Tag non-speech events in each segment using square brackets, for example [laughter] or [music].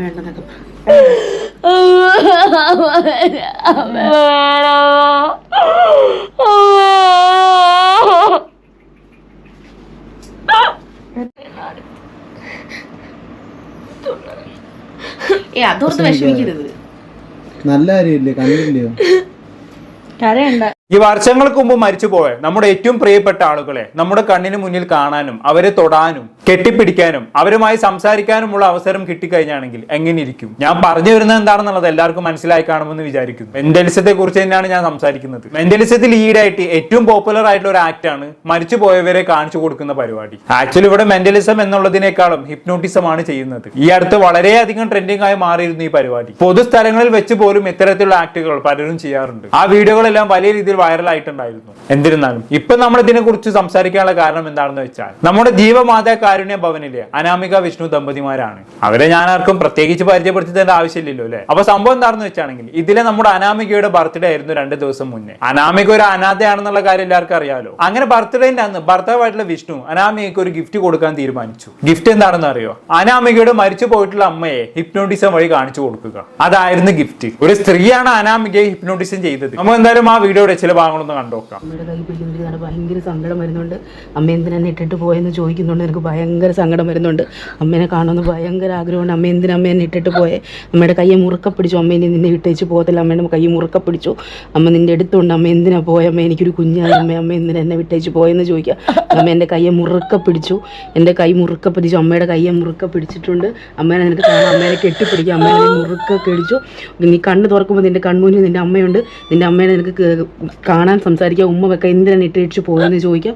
വേണ്ടെന്നൊക്കെ ഏ അതോർത്ത് വിഷമിക്കരുത്. നല്ല കാര്യമില്ലേ? കണ്ടില്ലയോ കരയണ്ട. ഈ വർഷങ്ങൾക്ക് മുമ്പ് മരിച്ചുപോയ നമ്മുടെ ഏറ്റവും പ്രിയപ്പെട്ട ആളുകളെ നമ്മുടെ കണ്ണിന് മുന്നിൽ കാണാനും അവരെ തൊടാനും കെട്ടിപ്പിടിക്കാനും അവരുമായി സംസാരിക്കാനുമുള്ള അവസരം കിട്ടിക്കഴിഞ്ഞാണെങ്കിൽ എങ്ങനെ ഇരിക്കും ഞാൻ പറഞ്ഞു വരുന്നത് എന്താണെന്നുള്ളത് എല്ലാവർക്കും മനസ്സിലായി കാണുമെന്ന് വിചാരിക്കുന്നു. മെന്റലിസത്തെ കുറിച്ച് തന്നെയാണ് ഞാൻ സംസാരിക്കുന്നത്. മെന്റലിസത്തിൽ ഈടായിട്ട് ഏറ്റവും പോപ്പുലർ ആയിട്ടുള്ള ഒരു ആക്ട് ആണ് മരിച്ചുപോയവരെ കാണിച്ചു കൊടുക്കുന്ന പരിപാടി. ആക്ച്വലി ഇവിടെ മെന്റലിസം എന്നുള്ളതിനേക്കാളും ഹിപ്നോട്ടിസം ആണ് ചെയ്യുന്നത്. ഈ അടുത്ത് വളരെയധികം ട്രെൻഡിംഗ് ആയി മാറിയിരുന്നു ഈ പരിപാടി. പൊതുസ്ഥലങ്ങളിൽ വെച്ച് പോലും ഇത്തരത്തിലുള്ള ആക്ടുകൾ പലരും ചെയ്യാറുണ്ട്. ആ വീഡിയോകളെല്ലാം വലിയ രീതിയിൽ വൈറലായിട്ടുണ്ടായിരുന്നു എന്നിരുന്നാലും ഇപ്പൊ നമ്മൾ ഇതിനെ കുറിച്ച് സംസാരിക്കാനുള്ള കാരണം എന്താണെന്ന് വെച്ചാൽ നമ്മുടെ ജീവമാതാ കാരുണ്യ ഭവനിലെ അനാമിക വിഷ്ണു ദമ്പതിമാരാണ്. അവരെ ഞാൻ ആർക്കും പ്രത്യേകിച്ച് പരിചയപ്പെടുത്തി തന്നെ ആവശ്യമില്ലല്ലോ അല്ലെ? അപ്പൊ സംഭവം എന്താണെന്ന് വെച്ചാണെങ്കിൽ ഇതിലെ നമ്മുടെ അനാമികയുടെ ബർത്ത്ഡേ ആയിരുന്നു രണ്ട് ദിവസം മുന്നേ. അനാമിക ഒരു അനാഥയാണെന്നുള്ള കാര്യം എല്ലാവർക്കും അറിയാലോ. അങ്ങനെ ബർത്ത്ഡേന്റെ അന്ന് ഭർത്താവായിട്ടുള്ള വിഷ്ണു അനാമികയ്ക്ക് ഒരു ഗിഫ്റ്റ് കൊടുക്കാൻ തീരുമാനിച്ചു. ഗിഫ്റ്റ് എന്താണെന്ന് അറിയോ? അനാമികയുടെ മരിച്ചു പോയിട്ടുള്ള അമ്മയെ ഹിപ്നോട്ടിസം വഴി കാണിച്ചു കൊടുക്കുക. അതായിരുന്നു ഗിഫ്റ്റ് ഒരു സ്ത്രീയാണ് അനാമികയെ ഹിപ്നോട്ടിസം ചെയ്തത്. നമ്മൾ എന്തായാലും ആ വീഡിയോയുടെ ചില ഭാഗങ്ങളൊന്ന് കണ്ടുനോക്കാം. അമ്മയുടെ കൈ പിടിക്കുന്നുണ്ട് കാരണം ഭയങ്കര സങ്കടം വരുന്നുണ്ട്. അമ്മ എന്തിനാ ഇട്ടിട്ട് പോയെന്ന് ചോദിക്കുന്നുണ്ട്. എനിക്ക് ഭയങ്കര സങ്കടം വരുന്നുണ്ട്. അമ്മേനെ കാണുമെന്ന് ഭയങ്കര ആഗ്രഹമുണ്ട്. അമ്മ എന്തിനാ അമ്മ എന്നെ ഇട്ടിട്ട് പോയെ? അമ്മയുടെ കയ്യെ മുറുക്ക പിടിച്ചു. അമ്മ ഇനി നിന്നെ ഇട്ടേച്ച് പോകത്തില്ല. അമ്മയുടെ കൈ മുറുക്ക പിടിച്ചു. അമ്മ നിന്റെ അടുത്തുണ്ട്. അമ്മ എന്തിനാ പോയ? അമ്മ എനിക്കൊരു കുഞ്ഞായി. അമ്മ അമ്മ എന്തിനാ എന്നെ വിട്ടേച്ച് പോയെന്ന് ചോദിക്കുക. അമ്മ എന്റെ കയ്യെ മുറുക്ക പിടിച്ചു. എന്റെ കൈ മുറുക്ക പിടിച്ചു. അമ്മയുടെ കയ്യെ മുറുക്ക പിടിച്ചിട്ടുണ്ട്. അമ്മേനെ നിനക്ക് കാണാം. അമ്മേനെ കെട്ടിപ്പിടിക്കുക അമ്മേനെ മുറുക്കെ പിടിച്ചു. നീ കണ്ണ് തുറക്കുമ്പോൾ നിന്റെ കൺമുന്നിൽ നിന്റെ അമ്മയുണ്ട്. നിന്റെ അമ്മേനെ നിനക്ക് കാണാൻ സംസാരിക്കുക ഉമ്മ വെക്ക എന്തിനാണ് ഇട്ടിട്ട് പോകുമെന്ന് ചോദിക്കാം.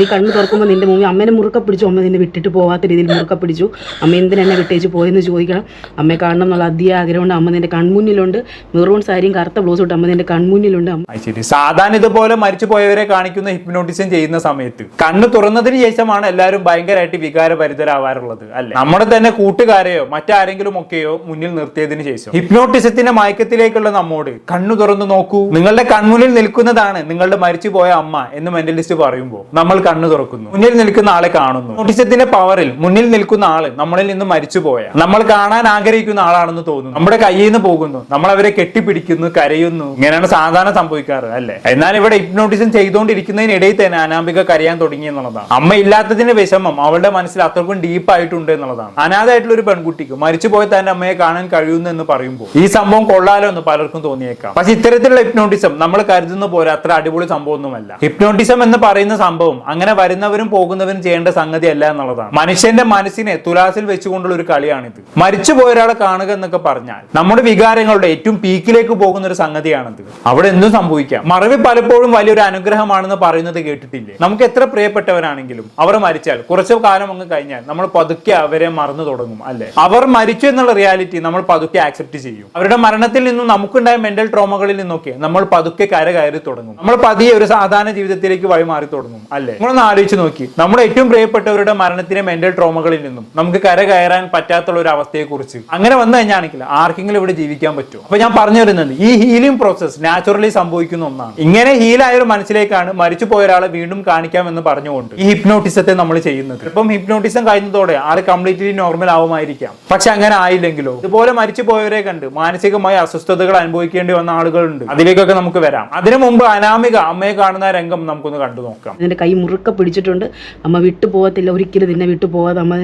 നീ കണ്ണ് തുറക്കുമ്പോൾ നിന്റെ മുമ്പിൽ അമ്മേനെ മുറുക്ക പിടിച്ചു. അമ്മ നിന്നെ വിട്ടിട്ട് പോകാത്ത രീതിയിൽ മുറുക്ക പിടിച്ചു. അമ്മ എന്തിനാ എന്നെ വിട്ടേച്ച് പോയെന്ന് ചോദിക്കണം. അമ്മയെ കാണണം എന്നുള്ള അതിയ ആഗ്രഹമുണ്ട്. അമ്മ നിന്റെ കൺമുന്നിലുണ്ട്. മെറൂൺ സാരിയും കറുത്ത ബ്ലൗസ് ഇട്ട് അമ്മ നിന്റെ കൺമുന്നിലുണ്ട്. ശരി സാധാരണ ഇതുപോലെ മരിച്ചു പോയവരെ കാണിക്കുന്ന ഹിപ്നോട്ടിസം ചെയ്യുന്ന സമയത്ത് കണ്ണ് തുറന്നതിന് ശേഷമാണ് എല്ലാവരും ഭയങ്കരമായിട്ട് വികാരഭരിതരാവാറുള്ളത് അല്ലെ? നമ്മുടെ തന്നെ കൂട്ടുകാരെയോ മറ്റാരെങ്കിലും ഒക്കെയോ മുന്നിൽ നിർത്തിയതിനു ശേഷം. ഹിപ്നോട്ടിസത്തിന്റെ മയക്കത്തിലേക്കുള്ള നമ്മോട് കണ്ണു തുറന്നു നോക്കൂ. നിങ്ങളുടെ കൺമുന്നിൽ നിൽക്കുന്നതാണ് നിങ്ങളുടെ മരിച്ചു പോയ അമ്മ എന്ന് മെന്റലിസ്റ്റ് പറയുമ്പോൾ നമ്മൾ കണ്ണു തുറക്കുന്നു. മുന്നിൽ നിൽക്കുന്ന ആളെ കാണുന്നു. ഹിപ്നോട്ടിസത്തിന്റെ പവറിൽ മുന്നിൽ നിൽക്കുന്ന ആൾ നമ്മളിൽ നിന്ന് മരിച്ചുപോയ നമ്മൾ കാണാൻ ആഗ്രഹിക്കുന്ന ആളാണെന്ന് തോന്നുന്നു. നമ്മുടെ കയ്യിൽ നിന്ന് പോകുന്നു. നമ്മൾ അവരെ കെട്ടിപ്പിടിക്കുന്നു കരയുന്നു. ഇങ്ങനെയാണ് സാധാരണ സംഭവിക്കാറ് അല്ലെ? എന്നാൽ ഇവിടെ ഹിപ്നോട്ടിസം ചെയ്തുകൊണ്ടിരിക്കുന്നതിനിടയിൽ തന്നെ അനാമിക കരയാൻ തുടങ്ങി. എന്നുള്ളതാണ്. അമ്മ ഇല്ലാത്തതിന്റെ വിഷമം അവളുടെ മനസ്സിൽ അത്രക്കും ഡീപ്പ് ആയിട്ടുണ്ട് എന്നുള്ളതാണ്. അനാഥായിട്ടുള്ള ഒരു പെൺകുട്ടിക്ക് മരിച്ചുപോയ തന്റെ അമ്മയെ കാണാൻ കഴിയുന്നു എന്ന് പറയുമ്പോൾ ഈ സംഭവം കൊള്ളാലോ എന്ന് പലർക്കും തോന്നിയേക്കാം. പക്ഷെ ഇത്തരത്തിലുള്ള ഹിപ്നോട്ടിസം നമ്മൾ കരുതുന്ന പോലെ അത്ര അടിപൊളി സംഭവമൊന്നുമല്ല. ഹിപ്നോട്ടിസം എന്ന് പറയുന്ന സംഭവം അങ്ങനെ വരുന്നവരും പോകുന്നവരും ചെയ്യേണ്ട സംഗതി അല്ല എന്നുള്ളതാണ്. മനുഷ്യന്റെ മനസ്സിനെ തുലാസിൽ വെച്ചുകൊണ്ടുള്ള ഒരു കളിയാണിത്. മരിച്ചുപോയ ഒരാളെ കാണുക എന്നൊക്കെ പറഞ്ഞാൽ നമ്മുടെ വികാരങ്ങളുടെ ഏറ്റവും പീക്കിലേക്ക് പോകുന്ന ഒരു സംഗതിയാണിത്. അവിടെ എന്തും സംഭവിക്കാം. മറവി പലപ്പോഴും വലിയൊരു അനുഗ്രഹമാണെന്ന് പറയുന്നത് കേട്ടിട്ടില്ലേ? നമുക്ക് എത്ര പ്രിയപ്പെട്ടവരാണെങ്കിലും അവർ മരിച്ചാൽ കുറച്ചു കാലം അങ്ങ് കഴിഞ്ഞാൽ നമ്മൾ പതുക്കെ അവരെ മറന്നു തുടങ്ങും അല്ലെ? അവർ മരിച്ചു എന്നുള്ള റിയാലിറ്റി നമ്മൾ പതുക്കെ ആക്സെപ്റ്റ് ചെയ്യും. അവരുടെ മരണത്തിൽ നിന്നും നമുക്കുണ്ടായ മെന്റൽ ട്രോമകളിൽ നിന്നൊക്കെ നമ്മൾ പതുക്കെ കര കയറി തുടങ്ങും. നമ്മൾ പതിയെ ഒരു സാധാരണ ജീവിതത്തിലേക്ക് വഴി മാറി തുടങ്ങും അല്ലെ? നമ്മളൊന്ന് ആലോചിച്ച് നോക്കി. നമ്മൾ ഏറ്റവും പ്രിയപ്പെട്ടവരുടെ മരണത്തിലെ മെന്റൽ ട്രോമകളിൽ നിന്നും നമുക്ക് കര കയറാൻ പറ്റാത്തുള്ള ഒരു അവസ്ഥയെ കുറിച്ച് അങ്ങനെ വന്നു കഴിഞ്ഞാണെങ്കിൽ ആർക്കെങ്കിലും ഇവിടെ ജീവിക്കാൻ പറ്റും അപ്പൊ ഞാൻ പറഞ്ഞു വരുന്നത് ഈ ഹീലിംഗ് പ്രോസസ് നാച്ചുറലി സംഭവിക്കുന്ന ഒന്നാണ്. ഇങ്ങനെ ഹീലായ ഒരു മനസ്സിലേക്കാണ് മരിച്ചു പോയ ഒരാളെ വീണ്ടും കാണിക്കാമെന്ന് പറഞ്ഞുകൊണ്ട്. ഈ ഹിപ്നോട്ടിസത്തെ നമ്മൾ ചെയ്യുന്നത്. ഇപ്പം ഹിപ്നോട്ടിസം കഴിഞ്ഞതോടെ ആൾ കംപ്ലീറ്റ്ലി നോർമൽ ആവുമായിരിക്കാം. പക്ഷെ അങ്ങനെ ആയില്ലെങ്കിലോ? ഇതുപോലെ മരിച്ചു പോയവരെ കണ്ട് മാനസികമായി അസ്വസ്ഥതകൾ അനുഭവിക്കേണ്ടി വന്ന ആളുകളുണ്ട്. അതിലേക്കൊക്കെ നമുക്ക് വരാം. അതിനു മുമ്പ് അനാമിക അമ്മയെ കാണുന്ന രംഗം നമുക്കൊന്ന് കണ്ടു നോക്കാം. എന്റെ കൈ മുറുക്ക പിടിച്ചിട്ടുണ്ട്. അമ്മ വിട്ടു പോകത്തില്ല. ഒരിക്കലും നിന്നെ വിട്ടു പോകാതെ അമ്മ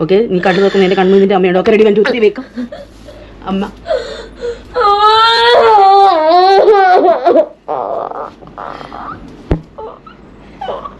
ഓക്കെ? നീ കണ്ടു നോക്കുന്ന എന്റെ കണ്ണു നിന്റെ അമ്മയുടെ ഒക്കെ റെഡി വേണ്ടി ഒത്തിരി വെക്കാം. അമ്മ. [laughs]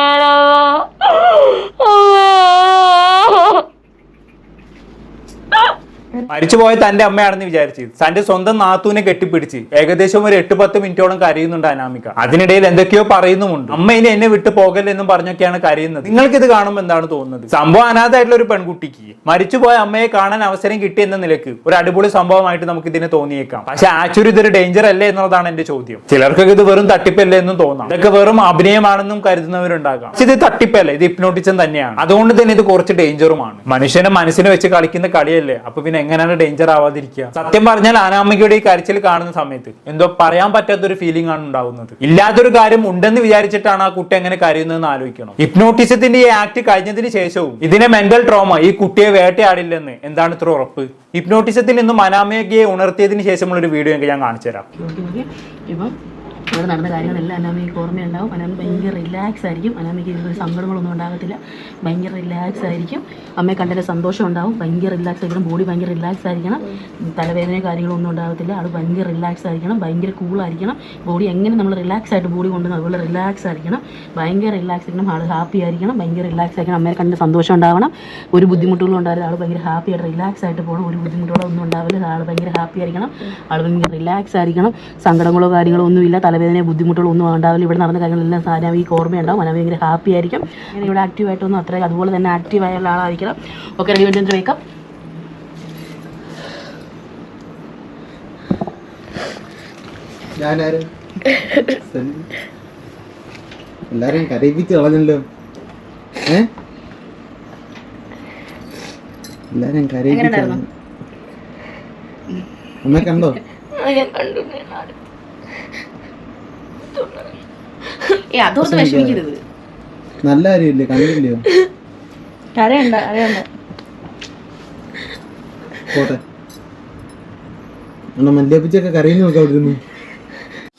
മരിച്ചുപോയ തന്റെ അമ്മയാണെന്ന് വിചാരിച്ച് തന്റെ സ്വന്തം നാത്തൂനെ കെട്ടിപ്പിടിച്ച് ഏകദേശം ഒരു എട്ട് പത്ത് മിനിറ്റോളം കരയുന്നുണ്ട് അനാമിക. അതിനിടയിൽ എന്തൊക്കെയോ പറയുന്നുമുണ്ട്. അമ്മ ഇനി എന്നെ വിട്ടു പോകല്ലെന്നും പറഞ്ഞൊക്കെയാണ് കരയുന്നത്. നിങ്ങൾക്ക് ഇത് കാണുമ്പോൾ എന്താണ് തോന്നുന്നത്? സംഭവം അനാഥായിട്ടുള്ള ഒരു പെൺകുട്ടിക്ക് മരിച്ചുപോയ അമ്മയെ കാണാൻ അവസരം കിട്ടി എന്ന നിലയ്ക്ക് ഒരു അടിപൊളി സംഭവമായിട്ട് നമുക്ക് ഇതിനെ തോന്നിയേക്കാം. പക്ഷെ ആക്ച്വലി ഇതൊരു ഡേഞ്ചർ അല്ലേ എന്നുള്ളതാണ് എന്റെ ചോദ്യം. ചിലർക്കൊക്കെ ഇത് വെറും തട്ടിപ്പല്ലേ എന്നും തോന്നാം. ഇതൊക്കെ വെറും അഭിനയമാണെന്നും കരുതുന്നവരുണ്ടാകാം. ഇത് തട്ടിപ്പല്ലേ? ഇത് ഹിപ്നോട്ടിസം തന്നെയാണ്. അതുകൊണ്ട് തന്നെ ഇത് കുറച്ച് ഡേഞ്ചറുമാണ് മനുഷ്യനെ മനസ്സിനെ വെച്ച് കളിക്കുന്ന കളിയല്ലേ? അപ്പൊ പിന്നെ എങ്ങനെയാണ് ഡേഞ്ചർ ആവാതിരിക്കുക. സത്യം പറഞ്ഞാൽ അനാമികയുടെ ഈ കരച്ചിൽ കാണുന്ന സമയത്ത് എന്തോ പറയാൻ പറ്റാത്തൊരു ഫീലിംഗ് ആണ് ഉണ്ടാവുന്നത്. ഇല്ലാത്തൊരു കാര്യം ഉണ്ടെന്ന് വിചാരിച്ചിട്ടാണ് ആ കുട്ടി എങ്ങനെ കരയുന്നതെന്ന് ആലോചിക്കണം. ഹിപ്നോട്ടിസത്തിന്റെ ഈ ആക്ട് കഴിഞ്ഞതിന് ശേഷവും ഇതിനെ മെന്റൽ ട്രോമ ഈ കുട്ടിയെ വേട്ടയാടില്ലെന്ന് എന്താണ് ഇത്ര ഉറപ്പ്? ഹിപ്നോട്ടിസത്തിൽ നിന്നും അനാമികയെ ഉണർത്തിയതിന് ശേഷമുള്ള ഒരു വീഡിയോ ഞാൻ കാണിച്ചു തരാം ഇവിടെ നടന്ന കാര്യങ്ങളെല്ലാം അനാമിക്ക് ഓർമ്മയുണ്ടാവും. അനാമി ഭയങ്കര റിലാക്സ് ആയിരിക്കും. അനാമിക്ക് ഇതിലൊരു സങ്കടങ്ങളൊന്നും ഉണ്ടാകത്തില്ല. ഭയങ്കര റിലാക്സ് ആയിരിക്കും. അമ്മയെ കണ്ടതിൽ സന്തോഷം ഉണ്ടാവും. ഭയങ്കര റിലാക്സ് ആയിരിക്കണം. ബോഡി ഭയങ്കര റിലാക്സ് ആയിരിക്കണം. തലവേദന കാര്യങ്ങളൊന്നും ഉണ്ടാകത്തില്ല. ആൾ ഭയങ്കര റിലാക്സ് ആയിരിക്കണം. ഭയങ്കര കൂളായിരിക്കണം ബോഡി എങ്ങനെ നമ്മൾ റിലാക്സ് ആയിട്ട് ബോഡി കൊണ്ടുവന്ന് അതുപോലെ റിലാക്സ് ആയിരിക്കണം. ഭയങ്കര റിലാക്സ് ആയിരിക്കണം. ആൾ ഹാപ്പി ആയിരിക്കണം. ഭയങ്കര റിലാക്സ് ആയിരിക്കണം. അമ്മയെ കണ്ട് സന്തോഷം ഉണ്ടാവണം. ഒരു ബുദ്ധിമുട്ടുകളും ഉണ്ടാവില്ല. ആൾ ഭയങ്കര ഹാപ്പി ആയിട്ട് റിലാക്സ് ആയിട്ട് പോകണം ഒരു ബുദ്ധിമുട്ടുകളോ ഒന്നും ഉണ്ടാവില്ല. ആൾ ഭയങ്കര ഹാപ്പി ആയിരിക്കണം. ആൾ ഭയങ്കര റിലാക്സ് ആയിരിക്കണം. സങ്കടങ്ങളോ കാര്യങ്ങളോ ഒന്നുമില്ല. തലവേദനയോ ബുദ്ധിമുട്ടുകളോ ഒന്നും ഉണ്ടാവില്ല ഇവിടെ നടന്ന കാര്യങ്ങളെല്ലാം അനാമിക്ക് ഓർമ്മയുണ്ടാവും അനാമി ഭയങ്കര ഹാപ്പി ആയിരിക്കും. ഞാൻ ഇവിടെ ആക്റ്റീവ് ആയിട്ടൊന്നും അത്ര അതുപോലെ തന്നെ ആക്റ്റീവ് ആയുള്ള ആളായിരിക്കണം. ഓക്കെ റെഡി വേണ്ടി വേക്കാം ഞാനാരും? എല്ലാരും കരയിപ്പിച്ച് കളഞ്ഞല്ലോ. ഏ? എല്ലാരും കരയിപ്പിച്ച് കളഞ്ഞു. അമ്മ കണ്ടോ. ഏ അതോർത്ത് വിഷമിക്കരുത്. നല്ല കാര്യമില്ലേ? കണ്ടില്ലയോ? കരയണ്ട കരയണ്ട. പോട്ടെ. മല്ലിയപ്പിച്ചൊക്കെ കരയുന്നു നോക്കാം അവിടെ നിന്ന്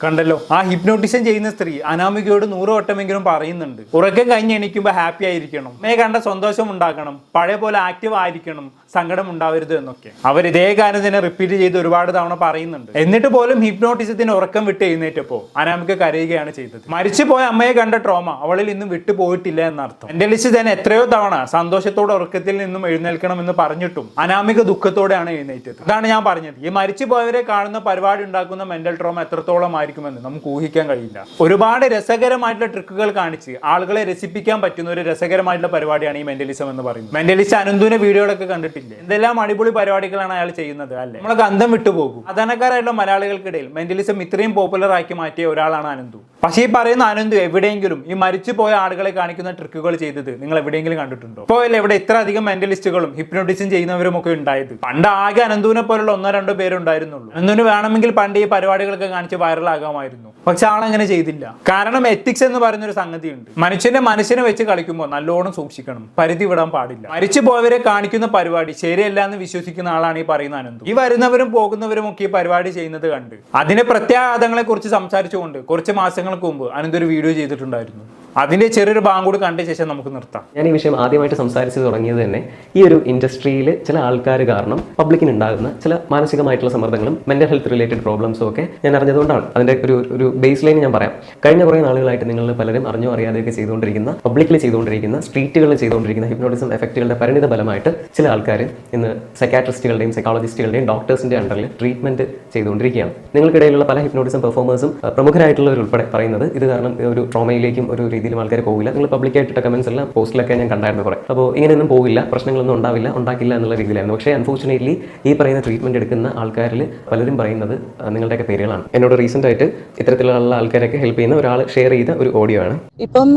കണ്ടല്ലോ. ആ ഹിപ്നോട്ടിസം ചെയ്യുന്ന സ്ത്രീ അനാമികയോട് നൂറ് വട്ടമെങ്കിലും പറയുന്നുണ്ട്. ഉറക്കം കഴിഞ്ഞ് എണീക്കുമ്പോൾ ഹാപ്പി ആയിരിക്കണം. മേ കണ്ട സന്തോഷം ഉണ്ടാക്കണം പഴയ പോലെ ആക്റ്റീവ് ആയിരിക്കണം. സങ്കടം ഉണ്ടാവരുത് എന്നൊക്കെ. അവർ ഇതേ കാര്യം തന്നെ റിപ്പീറ്റ് ചെയ്ത് ഒരുപാട് തവണ പറയുന്നുണ്ട്. എന്നിട്ട് പോലും ഹിപ്നോട്ടിസത്തിന് ഉറക്കം വിട്ട് എഴുന്നേറ്റപ്പോ അനാമിക കരയുകയാണ് ചെയ്തത്. മരിച്ചുപോയ അമ്മയെ കണ്ട ട്രോമ അവളിൽ ഇന്നും വിട്ടു പോയിട്ടില്ല എന്നർത്ഥം. എന്റെ ലിസ്റ്റ് തന്നെ എത്രയോ തവണ സന്തോഷത്തോടെ ഉറക്കത്തിൽ നിന്നും എഴുന്നേൽക്കണം എന്ന് പറഞ്ഞിട്ടും അനാമിക ദുഃഖത്തോടെയാണ് എഴുന്നേറ്റത്. അതാണ് ഞാൻ പറഞ്ഞത്. ഈ മരിച്ചുപോയവരെ കാണുന്ന പരിപാടി ഉണ്ടാക്കുന്ന മെന്റൽ ട്രോമ എത്രത്തോളം ആയിരിക്കുമെന്ന് നമുക്ക് ഊഹിക്കാൻ കഴിയില്ല. ഒരുപാട് രസകരമായിട്ടുള്ള ട്രിക്കുകൾ കാണിച്ച് ആളുകളെ രസിപ്പിക്കാൻ പറ്റുന്ന ഒരു രസകരമായിട്ടുള്ള പരിപാടിയാണ് ഈ മെന്റലിസം എന്ന് പറയുന്നത്. മെന്റലിസ്റ്റ് അനന്തുവിന്റെ വീഡിയോകളൊക്കെ കണ്ടിട്ടില്ലേ? എന്തെല്ലാം അടിപൊളി പരിപാടികളാണ് അയാൾ ചെയ്യുന്നത് അല്ലെ? നമ്മളെ ഗന്ധം വിട്ടുപോകും സാധാരണക്കാരായിട്ടുള്ള മലയാളികൾക്കിടയിൽ മെന്റലിസം ഇത്രയും പോപ്പുലർ ആക്കി മാറ്റിയ ഒരാളാണ് അനന്തു. പക്ഷേ ഈ പറയുന്ന അനന്തു എവിടെയെങ്കിലും ഈ മരിച്ചു പോയ ആളുകളെ കാണിക്കുന്ന ട്രിക്കുകൾ ചെയ്തത് നിങ്ങൾ എവിടെയെങ്കിലും കണ്ടിട്ടുണ്ടോ? ഇപ്പോൾ ഇവിടെ ഇത്ര അധികം മെന്റലിസ്റ്റുകളും ഹിപ്നോട്ടിസം ചെയ്യുന്നവരും ഒക്കെ ഉണ്ടായത്. പണ്ട് ആകെ അനന്തുവിനെ പോലുള്ള ഒന്നോ രണ്ടോ പേരുണ്ടായിരുന്നുള്ളൂ. അനന്തുവിന് വേണമെങ്കിൽ പണ്ട് ഈ പരിപാടികളൊക്കെ കാണിച്ച് വൈറലാകാമായിരുന്നു പക്ഷെ ആളങ്ങനെ ചെയ്തില്ല. കാരണം എത്തിക്സ് എന്ന് പറയുന്ന ഒരു സംഗതിയുണ്ട്. മനുഷ്യന്റെ മനസ്സിനെ വെച്ച് കളിക്കുമ്പോൾ നല്ലോണം സൂക്ഷിക്കണം. പരിധി വിടാൻ പാടില്ല. മരിച്ചു പോയവരെ കാണിക്കുന്ന പരിപാടി ശരിയല്ല എന്ന് വിശ്വസിക്കുന്ന ആളാണ് ഈ പറയുന്ന അനന്തു. ഈ വരുന്നവരും പോകുന്നവരും ഒക്കെ ഈ പരിപാടി ചെയ്യുന്നത് കണ്ട്. അതിന്റെ പ്രത്യാഘാതങ്ങളെ കുറിച്ച് സംസാരിച്ചുകൊണ്ട് കുറച്ച് മാസങ്ങൾക്ക് മുമ്പ് അനന്ത് ഒരു വീഡിയോ ചെയ്തിട്ടുണ്ടായിരുന്നു. അതിന്റെ ചെറിയൊരു ഭാഗം കൂടി കണ്ട ശേഷം നമുക്ക് നിർത്താം. ഞാൻ ഈ വിഷയം ആദ്യമായിട്ട് സംസാരിച്ചു തുടങ്ങിയത് തന്നെ ഈ ഒരു ഇൻഡസ്ട്രിയിൽ ചില ആൾക്കാർ കാരണം പബ്ലിക്കിന് ഉണ്ടാകുന്ന ചില മാനസികമായിട്ടുള്ള സമ്മർദ്ദങ്ങളും മെന്റൽ ഹെൽത്ത് റിലേറ്റഡ് പ്രോബ്ലംസും ഒക്കെ ഞാൻ അറിഞ്ഞതുകൊണ്ടാണ്. അതിന്റെ ഒരു ഒരു ബേസ് ലൈൻ ഞാൻ പറയാം. കഴിഞ്ഞ കുറേ നാളുകളായിട്ട് നിങ്ങൾ പലരും അറിഞ്ഞോ അറിയാതെയൊക്കെ ചെയ്തുകൊണ്ടിരിക്കുന്ന പബ്ലിക്കിൽ ചെയ്തുകൊണ്ടിരിക്കുന്ന സ്ട്രീറ്റുകളിൽ ചെയ്തുകൊണ്ടിരിക്കുന്ന ഹിപ്നോട്ടിസം എഫക്റ്റുകളുടെ പരിണിത ഫലമായിട്ട് ചില ആൾക്കാർ ഇന്ന് സൈക്കാട്രിസ്റ്റുകളുടെയും സൈക്കോളജിസ്റ്റുകളുടെയും ഡോക്ടേഴ്സിന്റെ അണ്ടറിൽ ട്രീറ്റ്മെന്റ് ചെയ്തുകൊണ്ടിരിക്കുകയാണ്. നിങ്ങൾക്കിടയിലുള്ള പല ഹിപ്നോട്ടിസം പെർഫോമേഴ്സും പ്രമുഖരായിട്ടുള്ളവരുൾപ്പെടെ പറയുന്നത് ഇത് കാരണം ഒരു ട്രോമയിലേക്കും ഒരു രീതിയിലും ആൾക്കാർ പോകില്ല. നിങ്ങൾ പബ്ലിക്കായിട്ടിട്ട കമന്റ്സ് എല്ലാം പോസ്റ്റിലൊക്കെ ഞാൻ കണ്ടായിരുന്നു കുറേ. അപ്പോൾ ഇങ്ങനെയൊന്നും പോകില്ല. പ്രശ്നങ്ങളൊന്നും ഉണ്ടാവില്ല. ഉണ്ടാക്കില്ല എന്നുള്ള രീതിയിലായിരുന്നു. പക്ഷേ അൺഫോർച്ചുനേറ്റ്ലി ഈ പറയുന്ന ട്രീറ്റ്മെന്റ് എടുക്കുന്ന ആൾക്കാരിൽ പലരും പറയുന്നത് നിങ്ങളുടെയൊക്കെ പേരുകളാണ്. എന്നോട് റീസെന്റ് ആയിട്ട് ഇത്തരത്തിലുള്ള ആൾക്കാരൊക്കെ ഹെൽപ്പ് ചെയ്യുന്ന ഒരാൾ ഷെയർ ചെയ്ത ഒരു ഓഡിയോ ആണ്. ഇപ്പം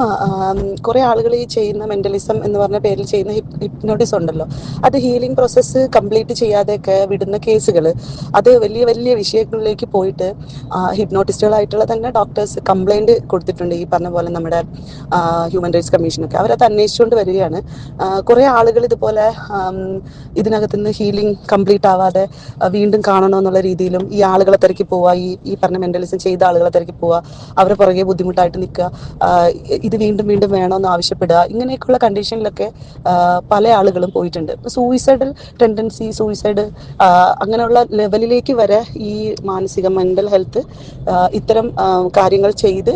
കുറെ ആളുകൾ ഈ ചെയ്യുന്ന മെന്റലിസം എന്ന് പറഞ്ഞ പേരിൽ ചെയ്യുന്ന ഹിപ്നോട്ടിസം ഉണ്ടല്ലോ. അത് ഹീലിംഗ് പ്രോസസ്സ് കംപ്ലീറ്റ് ചെയ്യാതെയൊക്കെ വിടുന്ന കേസുകൾ അത് വലിയ വലിയ വിഷയങ്ങളിലേക്ക് പോയിട്ട് ഹിപ്നോട്ടിസ്റ്റുകളായിട്ടുള്ള തന്നെ ഡോക്ടേഴ്സ് കംപ്ലൈന്റ് കൊടുത്തിട്ടുണ്ട്. ഈ പറഞ്ഞ പോലെ നമ്മുടെ ഹ്യൂമൻ റൈറ്റ്സ് കമ്മീഷനൊക്കെ അവരത് അന്വേഷിച്ചുകൊണ്ട് വരികയാണ്. കുറെ ആളുകൾ ഇതുപോലെ ഇതിനകത്ത് നിന്ന് ഹീലിംഗ് കംപ്ലീറ്റ് ആവാതെ വീണ്ടും കാണണോ എന്നുള്ള രീതിയിലും ഈ ആളുകളെ തിരക്കി പോവുക ഈ ഈ പറഞ്ഞ മെന്റലിസം ചെയ്ത ആളുകളെ തിരക്കി പോവുക അവരെ പുറകെ ബുദ്ധിമുട്ടായിട്ട് നിൽക്കുക ഇത് വീണ്ടും വീണ്ടും വേണമെന്ന് ആവശ്യപ്പെടുക ഇങ്ങനെയൊക്കെയുള്ള കണ്ടീഷനിലൊക്കെ പല ആളുകളും പോയിട്ടുണ്ട്. സൂയിസൈഡൽ ടെൻഡൻസി സൂയിസൈഡ് അങ്ങനെയുള്ള ലെവലിലേക്ക് വരെ ഈ മാനസിക മെന്റൽ ഹെൽത്ത് ഇത്തരം കാര്യങ്ങൾ ചെയ്ത്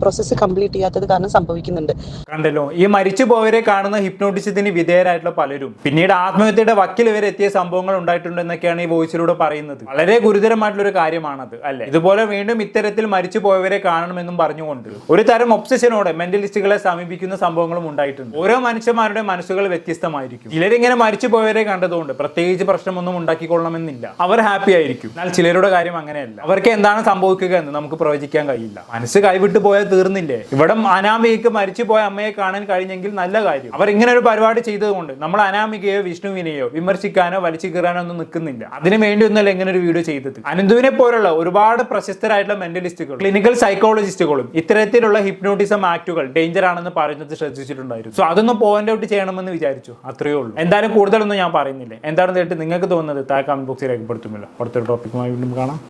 പ്രോസസ്സ് കംപ്ലീറ്റ് ചെയ്യാത്തത് കാരണം കാരണം സംഭവിക്കുന്നുണ്ട്. കണ്ടല്ലോ. ഈ മരിച്ചു പോയവരെ കാണുന്ന ഹിപ്നോട്ടിസത്തിന് വിധേയരായിട്ടുള്ള പലരും. പിന്നീട് ആത്മഹത്യയുടെ വക്കിൽ വരെ എത്തിയ സംഭവങ്ങൾ ഉണ്ടായിട്ടുണ്ട് എന്നൊക്കെയാണ് ഈ വോയിസിലൂടെ പറയുന്നത്. വളരെ ഗുരുതരമായിട്ടുള്ള ഒരു കാര്യമാണത് അല്ലെ? ഇതുപോലെ വീണ്ടും ഇത്തരത്തിൽ മരിച്ചു പോയവരെ കാണണമെന്നും പറഞ്ഞുകൊണ്ട് ഒരു തരം ഒബ്സഷനോടെ മെന്റലിസ്റ്റുകളെ സമീപിക്കുന്ന സംഭവങ്ങളും ഉണ്ടായിട്ടുണ്ട്. ഓരോ മനുഷ്യന്മാരുടെ മനസ്സുകൾ വ്യത്യസ്തമായിരിക്കും. ചിലരിങ്ങനെ മരിച്ചു പോയവരെ കണ്ടതുകൊണ്ട് പ്രത്യേകിച്ച് പ്രശ്നമൊന്നും ഉണ്ടാക്കിക്കൊള്ളണമെന്നില്ല. അവർ ഹാപ്പി ആയിരിക്കും. എന്നാൽ ചിലരുടെ കാര്യം അങ്ങനെയല്ല. അവർക്ക് എന്താണ് സംഭവിക്കുക എന്ന് നമുക്ക് പ്രവചിക്കാൻ കഴിയില്ല. മനസ്സ് കൈവിട്ടു പോയാൽ തീർന്നില്ലേ? ഇവിടെ അനാമികയ്ക്ക് മരിച്ചു പോയ അമ്മയെ കാണാൻ കഴിഞ്ഞെങ്കിൽ നല്ല കാര്യം. അവർ ഇങ്ങനെ ഒരു പരിപാടി ചെയ്തതുകൊണ്ട് നമ്മൾ അനാമികയോ വിഷ്ണുവിനെയോ വിമർശിക്കാനോ വലിച്ചു കീറാനോ ഒന്നും നിൽക്കുന്നില്ല. അതിനു വേണ്ടി ഒന്നല്ല ഇങ്ങനെ ഒരു വീഡിയോ ചെയ്തത്. അനന്തുവിനെ പോലുള്ള ഒരുപാട് പ്രശസ്തരായിട്ടുള്ള മെന്റലിസ്റ്റുകൾ ക്ലിനിക്കൽ സൈക്കോളജിസ്റ്റുകളും ഇത്തരത്തിലുള്ള ഹിപ്നോട്ടിസം ആക്ടുകൾ ഡേഞ്ചർ ആണെന്ന് പറയുന്നത് ശ്രദ്ധിച്ചിട്ടുണ്ടായിരുന്നു. സോ അതൊന്നും പോയിന്റ് ഔട്ട് ചെയ്യണമെന്ന് വിചാരിച്ചു. അത്രയേ ഉള്ളൂ. എന്തായാലും കൂടുതലൊന്നും ഞാൻ പറയുന്നില്ല. എന്താണെന്ന് കേട്ട് നിങ്ങൾക്ക് തോന്നുന്നത്? താഴെ കമന്റ് ബോക്സിൽ രേഖപ്പെടുത്തുമല്ലോ. അടുത്തൊരു ടോപ്പിക്കുമായി വീണ്ടും കാണാം.